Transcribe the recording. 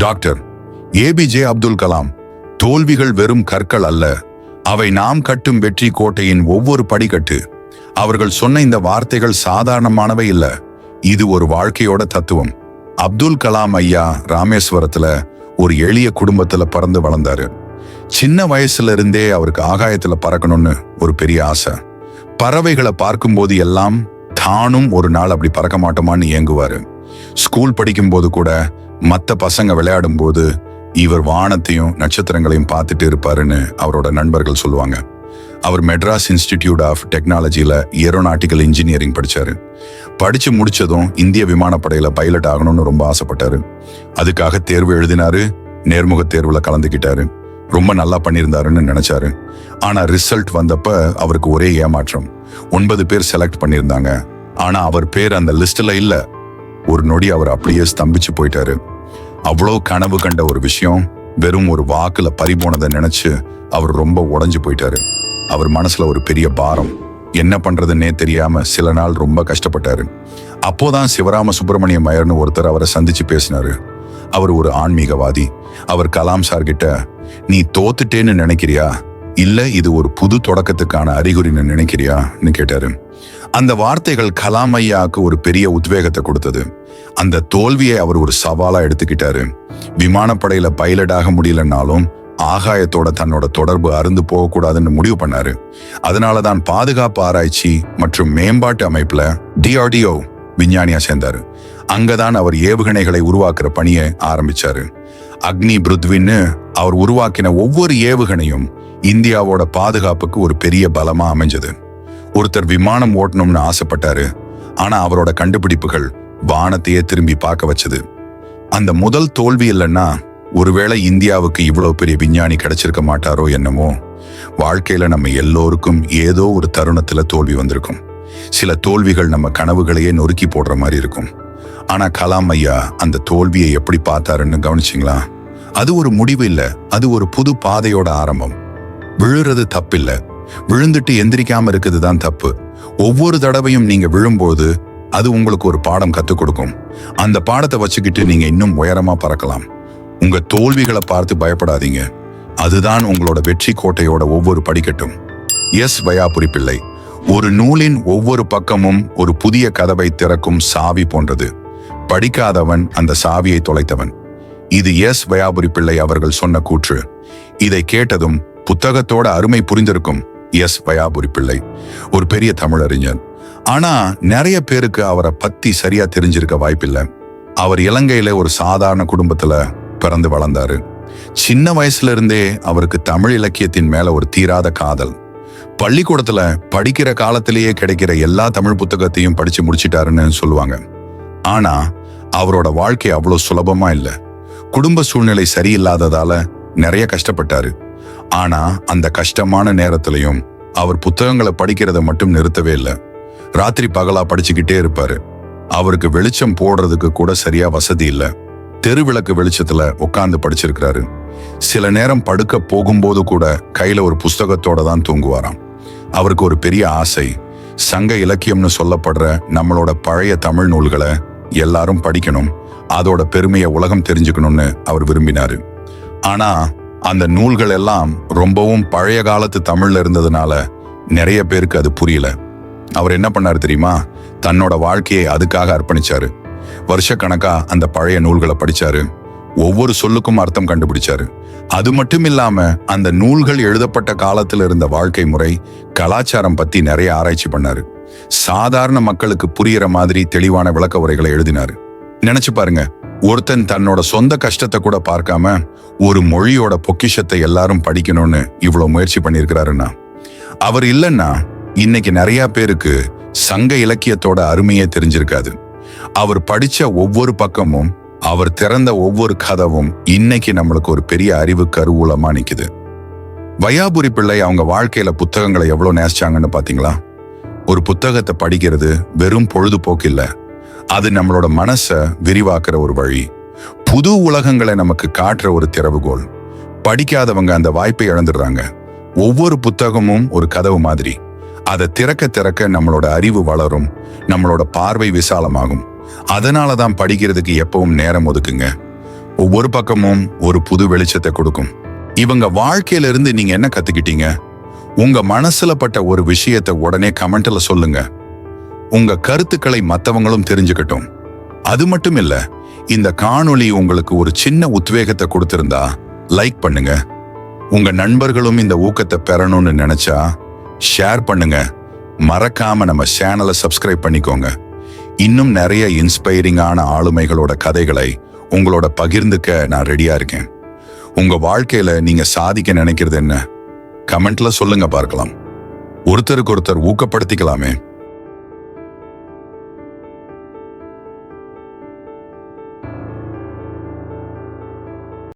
Doctor APJ Abdul Kalam தோல்விகள் வெறும் கற்கள் அல்ல. அவை நாம் கட்டும் வெற்றி கோட்டையின் ஒவ்வொரு படிக்கட்டு. அவர்கள் சொன்ன இந்த வார்த்தைகள் சாதாரணமானவை இல்ல. இது ஒரு வாழ்க்கையோட தத்துவம். அப்துல் கலாம் ஐயா ராமேஸ்வரத்துல ஒரு எளிய குடும்பத்துல பிறந்து வளர்ந்தாரு. சின்ன வயசுல இருந்தே அவருக்கு ஆகாயத்துல பறக்கணும்னு ஒரு பெரிய ஆசை. பறவைகளை பார்க்கும்போது எல்லாம் தானும் ஒரு நாள் அப்படி பறக்க மாட்டோமான்னு ஏங்குவாரு. ஸ்கூல் படிக்கும்போது கூட மற்ற பசங்க விளையாடும் போது இவர் வானத்தையும் நட்சத்திரங்களையும் பார்த்துட்டு இருப்பாருன்னு அவரோட நண்பர்கள் சொல்லுவாங்க. அவர் மெட்ராஸ் இன்ஸ்டிடியூட் ஆஃப் டெக்னாலஜியில் ஏரோநாட்டிக்கல் இன்ஜினியரிங் படிச்சாரு. படித்து முடிச்சதும் இந்திய விமானப்படையில் பைலட் ஆகணும்னு ரொம்ப ஆசைப்பட்டாரு. அதுக்காக தேர்வு எழுதினாரு நேர்முக தேர்வில் கலந்துக்கிட்டாரு ரொம்ப நல்லா பண்ணியிருந்தாருன்னு நினச்சாரு. ஆனால் ரிசல்ட் வந்தப்ப அவருக்கு ஒரே ஏமாற்றம். ஒன்பது பேர் செலக்ட் பண்ணியிருந்தாங்க. ஆனால் அவர் பேர் அந்த லிஸ்ட்டில் இல்லை. ஒரு நொடி அவர் அப்படியே ஸ்தம்பிச்சு போயிட்டாரு. அவ்வளோ கனவு கண்ட ஒரு விஷயம் வெறும் ஒரு வாக்குல பறிபோனதை நினைச்சு அவர் ரொம்ப உடஞ்சு போயிட்டாரு. அவர் மனசுல ஒரு பெரிய பாரம். என்ன பண்றதுன்னே தெரியாம சில நாள் ரொம்ப கஷ்டப்பட்டாரு. அப்போதான் சிவராம சுப்பிரமணியம் ஐயர்னு ஒருத்தர் அவரை சந்திச்சு பேசினாரு. அவர் ஒரு ஆன்மீகவாதி. அவர் கலாம் சார் கிட்ட நீ தோத்துட்டேன்னு நினைக்கிறியா? இல்ல இது ஒரு புது தொடக்கத்துக்கான அறிகுறின்னு நினைக்கிறியான்னு கேட்டாரு. அந்த வார்த்தைகள் கலாம் ஐயாவுக்கு ஒரு பெரிய உத்வேகத்தை கொடுத்தது. அந்த தோல்வியை அவர் ஒரு சவாலா எடுத்துக்கிட்டாரு. விமானப்படையில பைலட்டாக முடியலனாலும் ஆகாயத்தோட தன்னோட தொடர்பு அருந்து போகக்கூடாதுன்னு முடிவு பண்ணாரு. அதனாலதான் பாதுகாப்பு ஆராய்ச்சி மற்றும் மேம்பாட்டு அமைப்புல டிஆர்டிஓ விஞ்ஞானியா சேர்ந்தாரு. அங்கதான் அவர் ஏவுகணைகளை உருவாக்குற பணியை ஆரம்பிச்சாரு. அக்னி பிருத்வின்னு அவர் உருவாக்கின ஒவ்வொரு ஏவுகணையும் இந்தியாவோட பாதுகாப்புக்கு ஒரு பெரிய பலமா அமைஞ்சது. ஒருத்தர் விமானம் ஓட்டணும்னு ஆசைப்பட்டாரு. ஆனா அவரோட கண்டுபிடிப்புகள் வானத்தையே திரும்பி பார்க்க வச்சது. அந்த முதல் தோல்வி இல்லைன்னா ஒருவேளை இந்தியாவுக்கு இவ்வளவு பெரிய விஞ்ஞானி கிடைச்சிருக்க மாட்டாரோ என்னமோ வாழ்க்கையில நம்ம எல்லோருக்கும் ஏதோ ஒரு தருணத்துல தோல்வி வந்திருக்கும். சில தோல்விகள் நம்ம கனவுகளையே நொறுக்கி போடுற மாதிரி இருக்கும். ஆனா கலாம் ஐயா அந்த தோல்வியை எப்படி பார்த்தாருன்னு கவனிச்சிங்களா? அது ஒரு முடிவு இல்லை அது ஒரு புது பாதையோட ஆரம்பம். விழுறது தப்பில்லை விழுந்துட்டு எந்திரிக்காம இருக்குது தான் தப்பு. ஒவ்வொரு தடவையும் நீங்க விழும்போது அது உங்களுக்கு ஒரு பாடம் கத்துக் கொடுக்கும். அந்த பாடத்தை வச்சுக்கிட்டு நீங்க இன்னும் உயரமா பறக்கலாம். உங்க தோல்விகளை பார்த்து பயப்படாதீங்க. அதுதான் உங்களோட வெற்றி கோட்டையோட ஒவ்வொரு படிக்கட்டும். எஸ் வயாபுரி பிள்ளை ஒரு நூலின் ஒவ்வொரு பக்கமும் ஒரு புதிய கதவை திறக்கும் சாவி போன்றது. படிக்காதவன் அந்த சாவியை தொலைத்தவன். இது எஸ் வயாபுரி பிள்ளை அவர்கள் சொன்ன கூற்று. இதை கேட்டதும் புத்தகத்தோட அருமை புரிந்திருக்கும். எஸ் வயாபுரி பிள்ளை. ஒரு பெரிய தமிழறிஞர் ஆனா நிறைய பேருக்கு அவரை பத்தி சரியா தெரிஞ்சிருக்க வாய்ப்பில்லை. அவர் இலங்கையில ஒரு சாதாரண குடும்பத்துல பிறந்து வளர்ந்தாரு. சின்ன வயசுல இருந்தே அவருக்கு தமிழ் இலக்கியத்தின் மேல ஒரு தீராத காதல். பள்ளிக்கூடத்துல படிக்கிற காலத்திலேயே கிடைக்கிற எல்லா தமிழ் புத்தகத்தையும் படிச்சு முடிச்சிட்டாருன்னு சொல்லுவாங்க. ஆனா அவரோட வாழ்க்கை அவ்வளோ சுலபமா இல்லை. குடும்ப சூழ்நிலை சரியில்லாததால நிறைய கஷ்டப்பட்டாரு. ஆனா அந்த கஷ்டமான நேரத்திலையும் அவர் புத்தகங்களை படிக்கிறத மட்டும் நிறுத்தவே இல்லை. ராத்திரி பகலா படிச்சுக்கிட்டே இருப்பாரு. அவருக்கு வெளிச்சம் போடுறதுக்கு கூட சரியா வசதி இல்லை. தெருவிளக்கு வெளிச்சத்துல உட்கார்ந்து படிச்சிருக்கிறாரு. சில நேரம் படுக்க போகும்போது கூட கையில ஒரு புஸ்தகத்தோட தான் தூங்குவாராம். அவருக்கு ஒரு பெரிய ஆசை சங்க இலக்கியம்னு சொல்லப்படுற நம்மளோட பழைய தமிழ் நூல்களை எல்லாரும் படிக்கணும். அதோட பெருமையை உலகம் தெரிஞ்சுக்கணும்னு அவர் விரும்பினாரு. ஆனா அந்த நூல்கள் எல்லாம் ரொம்பவும் பழைய காலத்து தமிழ்ல இருந்ததுனால நிறைய பேருக்கு அது புரியல. அவர் என்ன பண்ணார் தெரியுமா? தன்னோட வாழ்க்கையை அதுக்காக அர்ப்பணிச்சாரு. வருஷக்கணக்கா அந்த பழைய நூல்களை படிச்சாரு. ஒவ்வொரு சொல்லுக்கும் அர்த்தம் கண்டுபிடிச்சாரு. அது மட்டும் இல்லாம அந்த நூல்கள் எழுதப்பட்ட காலத்தில் இருந்த வாழ்க்கை முறை கலாச்சாரம் பத்தி நிறைய ஆராய்ச்சி பண்ணாரு. சாதாரண மக்களுக்கு புரியிற மாதிரி தெளிவான விளக்க உரைகளை எழுதினாரு. நினைச்சு பாருங்க. ஒருத்தன் தன்னோட சொந்த கஷ்டத்தை கூட பார்க்காம ஒரு மொழியோட பொக்கிஷத்தை எல்லாரும் படிக்கணும்னு இவ்வளவு முயற்சி பண்ணியிருக்கிறாருன்னா அவர் இல்லைன்னா இன்னைக்கு நிறைய பேருக்கு சங்க இலக்கியத்தோட அருமையே தெரிஞ்சிருக்காது. அவர் படிச்ச ஒவ்வொரு பக்கமும் அவர் திறந்த ஒவ்வொரு கதவும் இன்னைக்கு நம்மளுக்கு ஒரு பெரிய அறிவு கருவூலமா நிக்குது. வயாபுரி பிள்ளை அவங்க வாழ்க்கையில புத்தகங்களை எவ்வளவு நேசிச்சாங்கன்னு பாத்தீங்களா? ஒரு புத்தகத்தை படிக்கிறது வெறும் பொழுதுபோக்கு இல்லை. அது நம்மளோட மனசை விரிவாக்குற ஒரு வழி. புது உலகங்களை நமக்கு காட்டுற ஒரு திறவுகோல். படிக்காதவங்க அந்த வாய்ப்பை இழந்துடுறாங்க. ஒவ்வொரு புத்தகமும் ஒரு கதவு மாதிரி. அதை திறக்க திறக்க நம்மளோட அறிவு வளரும். நம்மளோட பார்வை விசாலமாகும். அதனால தான் படிக்கிறதுக்கு எப்பவும் நேரம் ஒதுக்குங்க. ஒவ்வொரு பக்கமும் ஒரு புது வெளிச்சத்தை கொடுக்கும். இவங்க வாழ்க்கையிலிருந்து நீங்க என்ன கத்துக்கிட்டீங்க? உங்க மனசுல பட்ட ஒரு விஷயத்தை உடனே கமெண்ட்ல சொல்லுங்க. உங்க கருத்துக்களை மற்றவங்களும் தெரிஞ்சுக்கட்டும். அது மட்டும் இல்ல இந்த காணொளி உங்களுக்கு ஒரு சின்ன உத்வேகத்தை கொடுத்திருந்தா லைக் பண்ணுங்க. உங்க நண்பர்களும் இந்த ஊக்கத்தை பெறணும்னு நினைச்சா ஷேர் பண்ணுங்க. மறக்காம நம்ம சேனலை சப்ஸ்கிரைப் பண்ணிக்கோங்க. இன்னும் நிறைய இன்ஸ்பைரிங்கான ஆளுமைகளோட கதைகளை உங்களோட பகிர்ந்துக்க நான் ரெடியா இருக்கேன். உங்க வாழ்க்கையில நீங்க சாதிக்க நினைக்கிறது என்ன? கமெண்ட்ல சொல்லுங்க பார்க்கலாம். ஒருத்தருக்கு ஒருத்தர் ஊக்கப்படுத்திக்கலாமே.